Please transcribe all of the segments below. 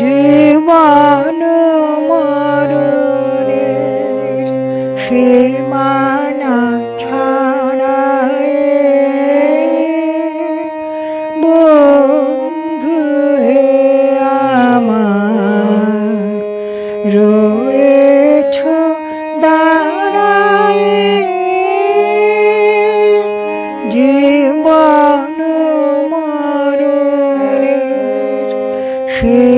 জীবন মরণের সীমানা ছাড়ায় বন্ধু হে আমার রয়েছ দাঁড়ায় জীবন মরণের সীমানা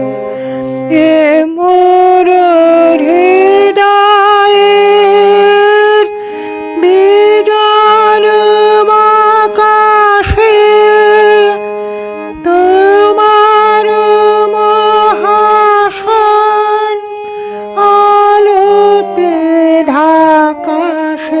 ঢাকাশে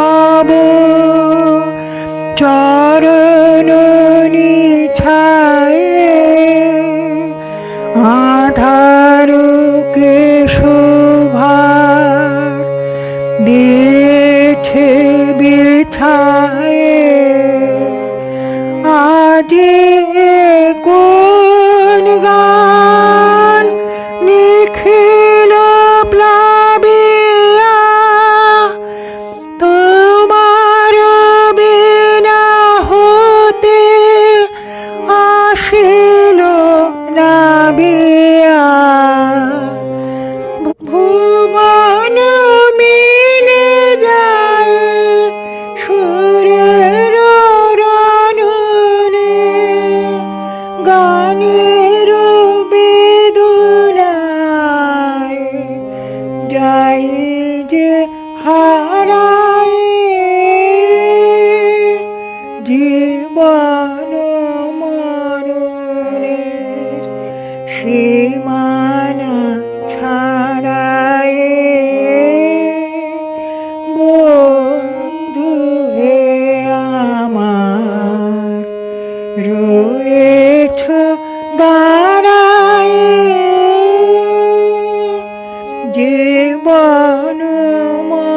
বিছায়ে আজি কোন জীবন মরণের সীমানা ছাড়ায় বন্ধু হে আমার রয়েছ দাঁড়ায় জীবন মর